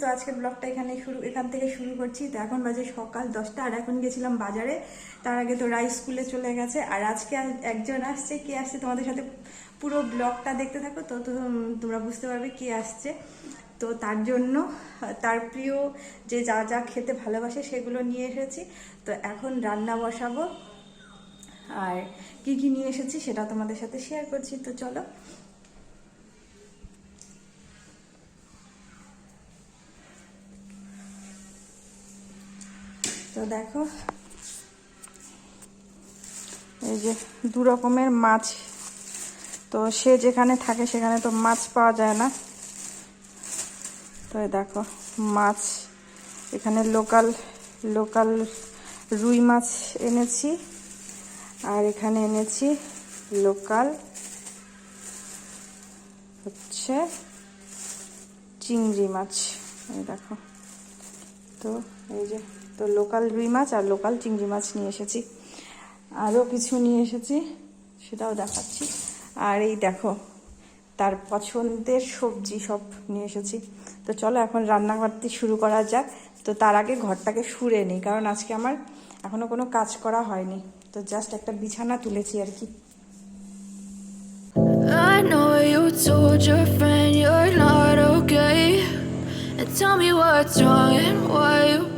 তো আজকের ব্লগটা এখানে শুরু, এখান থেকে শুরু করছি। তো এখন বাজে সকাল দশটা, আর এখন গেছিলাম বাজারে। তার আগে তো রাই স্কুলে চলে গেছে। আর আজকে একজন আসছে, কে আসছে তোমাদের সাথে পুরো ব্লগটা দেখতে থাকো, তো তোমরা বুঝতে পারবে কে আসছে। তো তার জন্য, তার প্রিয় যে যা যা খেতে ভালোবাসে সেগুলো নিয়ে এসেছি। তো এখন রান্না বসাবো। আর কি কি নিয়ে এসেছি সেটা তোমাদের সাথে শেয়ার করছি। তো চলো। তো দেখো। এই যে দু রকমের মাছ। তো সে যেখানে থাকে সেখানে তো মাছ পাওয়া যায় না। তো দেখো, মাছ। এখানে লোকাল লোকাল রুই মাছ এনেছি। আর এখানে এনেছি লোকাল হচ্ছে চিংড়ি মাছ। এই দেখো। তো এই যে তো লোকাল রুই মাছ আর লোকাল চিংড়ি মাছ নিয়ে এসেছি। আরও কিছু নিয়ে এসেছি, সেটাও দেখাচ্ছি। আর এই দেখো, তার পছন্দের সবজি সব নিয়ে এসেছি। তো চলো এখন রান্না করতে শুরু করা যাক। তো তার আগে ঘরটাকে সুরে নিই, কারণ আজকে আমার এখনও কোনো কাজ করা হয়নি। তো জাস্ট একটা বিছানা তুলেছি আর কি। Tell me what's wrong and why you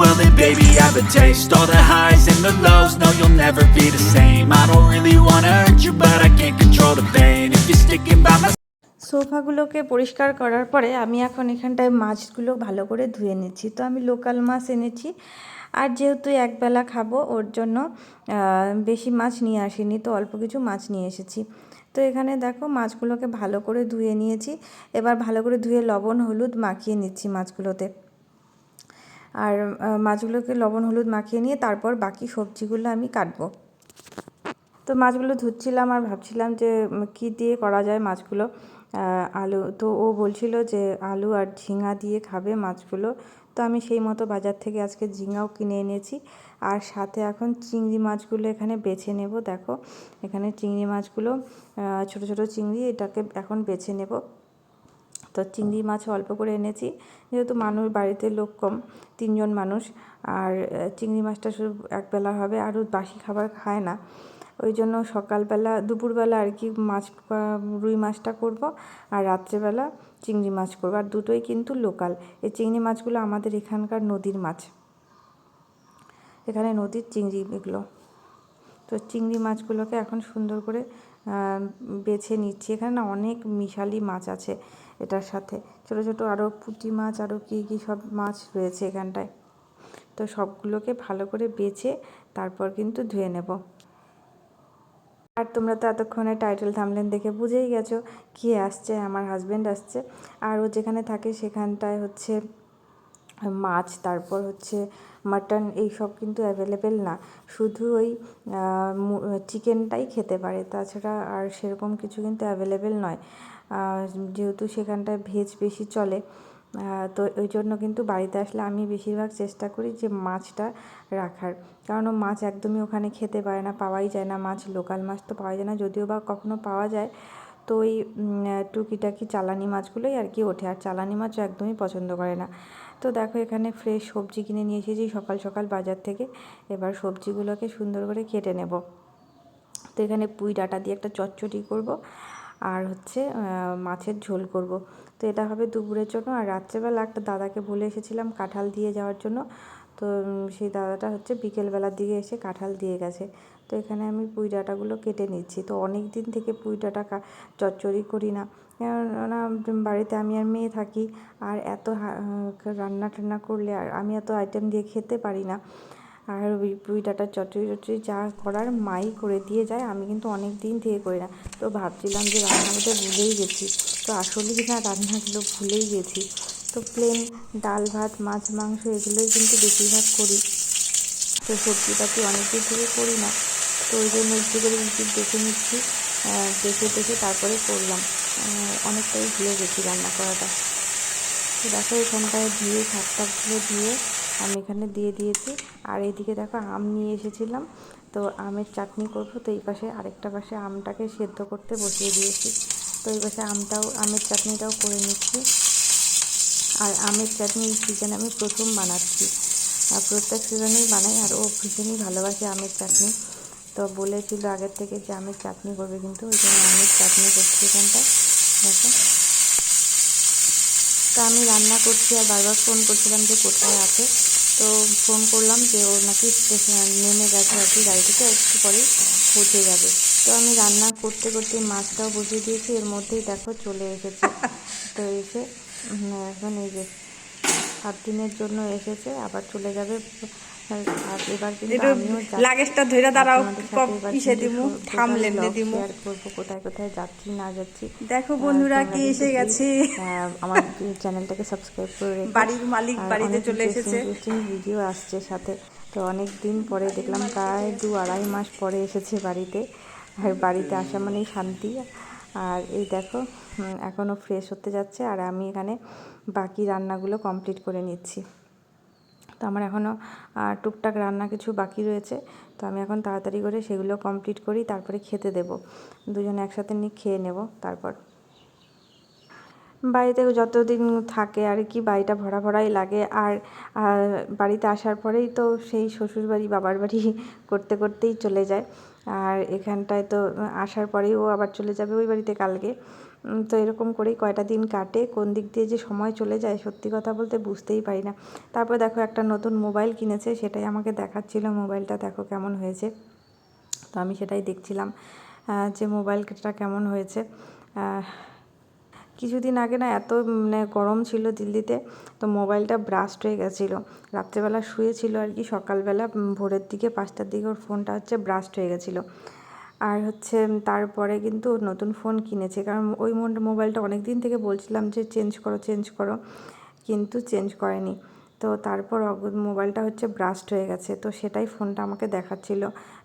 Well then baby? Have a taste. All the highs and the lows, no you'll never be the same. I don't really wanna hurt you but I can't control the pain. If you're sticking by my সোফাগুলোকে পরিষ্কার করার পরে আমি এখন এখানটায় মাছগুলো ভালো করে ধুয়ে নিচ্ছি। তো আমি লোকাল মাছ এনেছি। আর যেহেতু একবেলা খাব ওর জন্য বেশি মাছ নিয়ে আসিনি তো অল্প কিছু মাছ নিয়ে এসেছি। তো এখানে দেখো মাছগুলোকে ভালো করে ধুয়ে নিয়েছি। এবার ভালো করে ধুয়ে লবণ হলুদ মাখিয়ে নিচ্ছি মাছগুলোতে। আর মাছগুলোকে লবণ, হলুদ মাখিয়ে নিয়ে তারপর বাকি সবজিগুলো আমি কাটবো। তো মাছগুলো ধুচ্ছিলাম আর ভাবছিলাম যে কী দিয়ে করা যায় মাছগুলো। আলু, তো ও বলছিল যে, আলু আর ঝিঙা দিয়ে খাবে মাছগুলো। তো আমি সেই মতো বাজার থেকে আজকে ঝিঙাও কিনে এনেছি। আর সাথে এখন চিংড়ি মাছগুলো এখানে বেছে নেব, দেখো। এখানে চিংড়ি মাছগুলো ছোট ছোট চিংড়ি, এটাকে এখন বেছে নেব। তো চিংড়ি মাছ অল্প করে এনেছি। যেহেতু মানুষ, বাড়িতে লোক কম, তিনজন মানুষ, আর চিংড়ি মাছটা শুধু একবেলা হবে আরও বাসি খাবার খায় না। ওই জন্য সকালবেলা, দুপুরবেলা আর কি মাছ রুই মাছটা করব, আর রাত্রেবেলা চিংড়ি মাছ করব। আর দুটোই কিন্তু লোকাল। এই চিংড়ি মাছগুলো আমাদের এখানকার নদীর মাছ। এখানে নদীর চিংড়ি এগুলো। তো চিংড়ি মাছগুলোকে এখন সুন্দর করে বেছে নিচ্ছি। এখানে না অনেক মিশালি মাছ আছে এটার সাথে। ছোট ছোট আরও পুঁটি মাছ আরও কী কী সব মাছ রয়েছে এখানটায়। তো সবগুলোকে ভালো করে বেছে তারপর কিন্তু ধুয়ে নেব। আর তোমরা তো এতক্ষণে টাইটেল থামলেন দেখে বুঝেই গেছো, কি আসছে, আমার হাজব্যান্ড আসছে। আর ও যেখানে থাকে সেখানটায় হচ্ছে মাছ, তারপর হচ্ছে মাটন এইসব কিন্তু অ্যাভেলেবেল না। শুধু ওই চিকেনটাই খেতে পারে। তাছাড়া আর সেরকম কিছু কিন্তু অ্যাভেলেবেল নয়। যেহেতু সেখানটায় ভেজ বেশি চলে তো ওই জন্য কিন্তু বাড়িতে আসলে আমি বেশিরভাগ চেষ্টা করি যে মাছটা রাখার। কারণ মাছ একদমই ওখানে খেতে পারে না, পাওয়াই যায় না। মাছ লোকাল মাছ তো পাওয়া যায় না। যদিও বা কখনো পাওয়া যায়, তো ওই টুকিটাকি চালানি মাছগুলোই আর কি ওঠে। আর চালানি মাছও একদমই পছন্দ করে না। তো দেখো এখানে ফ্রেশ সবজি কিনে নিয়ে এসেছি সকাল সকাল বাজার থেকে। এবার সবজিগুলোকে সুন্দর করে কেটে নেব। তো এখানে পুঁই ডাটা দিয়ে একটা চচ্চড়ি করব আর হচ্ছে মাছের ঝোল করব। তো এটা হবে দুপুরের জন্য। আর রাত্রেবেলা একটা দাদাকে বলে এসেছিলাম কাঁঠাল দিয়ে যাওয়ার জন্য। তো সেই দাদাটা হচ্ছে বিকেলবেলার দিকে এসে কাঁঠাল দিয়ে গেছে। তো এখানে আমি পুঁই ডাঁটাগুলো কেটে নিচ্ছি। তো অনেক দিন থেকে পুঁই ডাঁটা চচ্চড়ি করি না। কেননা বাড়িতে আমি আর মেয়ে থাকি আর এত রান্না টান্না করলে আর আমি এত আইটেম দিয়ে খেতে পারি না। আর ওই পুঁই ডাঁটার চচ্চড়ি চচ্চড়ি যা করার মাই করে দিয়ে যায়, আমি কিন্তু অনেক দিন থেকে করি না। তো ভাবছিলাম যে রান্না করতে ভুলেই গেছি। তো আসলেই না রান্নাগুলো ভুলেই গেছি। তো প্লেন ডাল ভাত, মাছ, মাংস এগুলোই কিন্তু বেশিরভাগ করি। তো সবজিপাতি অনেক দিন থেকে করি না। তো ওই জন্য একটু করে দেখে নিচ্ছি দেখে দেখে তারপরে করলাম। অনেকটাই ভুলে গেছি রান্না করাটা। তো দেখো এখানটায় ধুয়ে শাকটাগুলো ধুয়ে আমি এখানে দিয়ে দিয়েছি। আর এইদিকে দেখো, আম নিয়ে এসেছিলাম। তো আমের চাটনি করব, তো এই পাশে আরেকটা পাশে আমটাকে সেদ্ধ করতে বসিয়ে দিয়েছি। তো এই পাশে আমটাও, আমের চাটনিটাও করে নিচ্ছি। আর আমের চাটনি সিজনে আমি প্রথম বানাচ্ছি। আর প্রত্যেক সিজনেই বানাই, আর ও ভীষণই ভালোবাসে আমের চাটনি। তো বলেছিল আগের থেকে যে আমের চাটনি করবে, কিন্তু ওই জন্য আমের চাটনি করছি এখানটায়। দেখো। তা আমি রান্না করছি আর বারবার ফোন করছিলাম যে কোথায় আছে। তো ফোন করলাম যে ও নাকি নেমে গেছে আর কি গাড়ি থেকে, একটু পরেই পৌঁছে যাবে। তো আমি রান্না করতে করতে মাছটাও বসিয়ে দিয়েছি, এর মধ্যেই দেখো চলে এসেছে। তো এসে এখন এই যে সাত দিনের জন্য এসেছে, আবার চলে যাবে। লাগেজটা দাঁড়াও, কিসে দিমু? থামলেনে দিমু। কোথায় কোথায় যাচ্ছি না যাচ্ছি দেখো বন্ধুরা কে এসে গেছে। আমার চ্যানেলটাকে সাবস্ক্রাইব করে বাড়ির মালিক বাড়িতে চলে এসেছে। ভিডিও আসছে সাথে তো অনেক দিন পরে দেখলাম প্রায় দু আড়াই মাস পরে এসেছে বাড়িতে আর বাড়িতে আসা মানেই শান্তি আর এই দেখো এখনও ফ্রেশ হতে যাচ্ছে আর আমি এখানে বাকি রান্নাগুলো কমপ্লিট করে নিচ্ছি তো আমার এখনও টুকটাক রান্না কিছু বাকি রয়েছে। তো আমি এখন তাড়াতাড়ি করে সেগুলো কমপ্লিট করি, তারপরে খেতে দেব। দুজনে একসাথে নিয়ে খেয়ে নেব তারপর। বাড়িতে যতদিন থাকে আর কি বাড়িটা ভরা ভরাই লাগে আর বাড়িতে আসার পরেই তো সেই শ্বশুর বাড়ি বাবার বাড়ি করতে করতেই চলে যায়। আর এখানটায় তো আসার পরেই ও আবার চলে যাবে ওই বাড়িতে কালকে। তো এরকম করেই কয়টা দিন কাটে, কোন দিক দিয়ে যে সময় চলে যায় সত্যি কথা বলতে বুঝতেই পারি না। তারপর দেখো একটা নতুন মোবাইল কিনেছে, সেটাই আমাকে দেখাচ্ছিল, মোবাইলটা দেখো কেমন হয়েছে। তো আমি সেটাই দেখছিলাম যে মোবাইলটা কেমন হয়েছে। কিছুদিন আগে না এত মানে গরম ছিল দিল্লিতে, তো মোবাইলটা ব্রাস্ট হয়ে গেছিল। রাত্রেবেলা শুয়েছিল আর কি, সকালবেলা ভোরের দিকে পাঁচটার দিকে ওর ফোনটা হচ্ছে ব্রাস্ট হয়ে গেছিল। আর হচ্ছে তারপরে কিন্তু নতুন ফোন কিনেছে। কারণ ওই মোবাইলটা অনেক দিন থেকে বলছিলাম যে চেঞ্জ করো চেঞ্জ করো, কিন্তু চেঞ্জ করেনি। তো তারপর মোবাইলটা হচ্ছে ব্রাস্ট হয়ে গেছে। তো সেটাই ফোনটা আমাকে দেখাচ্ছিল।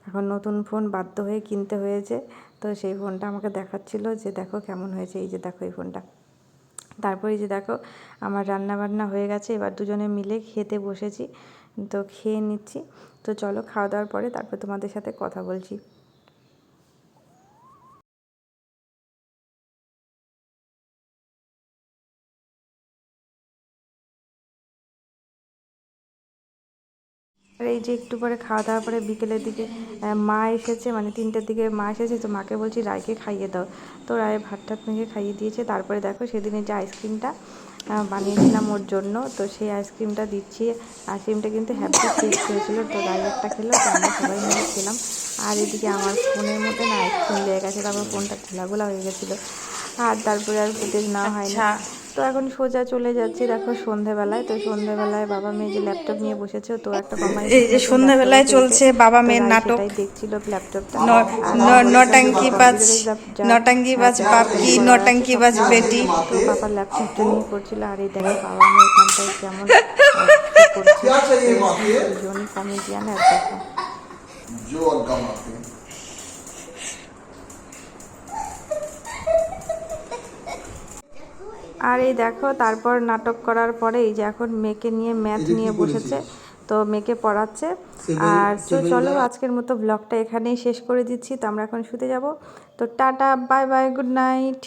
এখন নতুন ফোন বাধ্য হয়ে কিনতে হয়েছে। তো সেই ফোনটা আমাকে দেখাচ্ছিল যে দেখো কেমন হয়েছে, এই যে দেখো এই ফোনটা তারপরে যে দেখো আমার রান্না বান্না হয়ে গেছে। এবার দুজনে মিলে খেতে বসেছি। তো খেয়ে নিচ্ছি। তো চলো খাওয়া দাওয়ার পরে তারপর তোমাদের সাথে কথা বলছি। এই যে একটু পরে খাওয়া দাওয়ার পরে বিকেলের দিকে মা এসেছে মানে তিনটের দিকে মা এসেছে, তো মাকে বলছি, রায়কে খাইয়ে দাও। তো রায় ভাত টাত মেখে খাইয়ে দিয়েছে। তারপরে দেখো সেদিনের যে আইসক্রিমটা বানিয়েছিলাম ওর জন্য, তো সেই আইসক্রিমটা দিচ্ছি। আইসক্রিমটা কিন্তু হ্যাপি টেস্ট হয়েছিল, তো রায় একটা খেলো, তো আমরা সবাই মিলে খেলাম। আর এদিকে আমার ফোনের মধ্যে না আইসক্রিম লেগে গেছে, তারপর ফোনটা খোলাগুলা হয়ে গেছিল। আর তারপরে আর ফুটেজ নেওয়া হয় না। তো এখন সোজা চলে যাচ্ছি দেখো সন্ধেবেলায়। তো সন্ধেবেলায় বাবা মেয়ে যে ল্যাপটপ নিয়ে বসেছে তো একটা কমাই এই যে সন্ধেবেলায় চলছে বাবা মেয়ের নাটক। দেখছিল ল্যাপটপটা। নটাঙ্কি বাজ নটাঙ্কি বাজ বাপকি নটাঙ্কি বাজ বেটি তো বাবা ল্যাপটপটা নিয়ে করছিল আর এই দেখো বাবা মেয়ে এখানটায় কেমন করছে কমেডিয়ান আর আছে আর এই দেখো তারপর নাটক করার পরে এই যে এখন মেয়েকে নিয়ে ম্যাথ নিয়ে বসেছে তো মেয়েকে পড়াচ্ছে। আর তো চলো আজকের মতো ব্লগটা এখানেই শেষ করে দিচ্ছি তো আমরা এখন শুতে যাব। তো tata bye bye good night